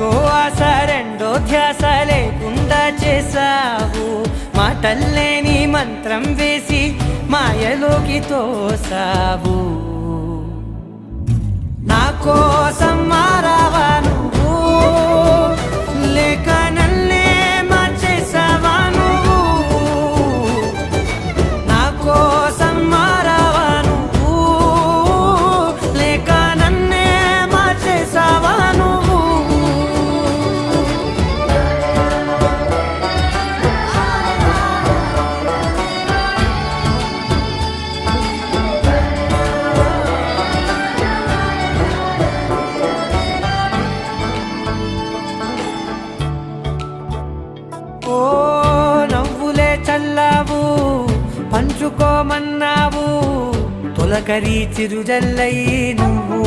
ఇంకో ఆశ రెండో ధ్యాస లేకుండా చేసావు మాటల్లేని మంత్రం వేసి మాయలోకి తోసావు. నా కోసం ఓ నవ్వులే చల్లావు పంచుకోమన్నావు తొలకరి చిరుజల్లై నువ్వు.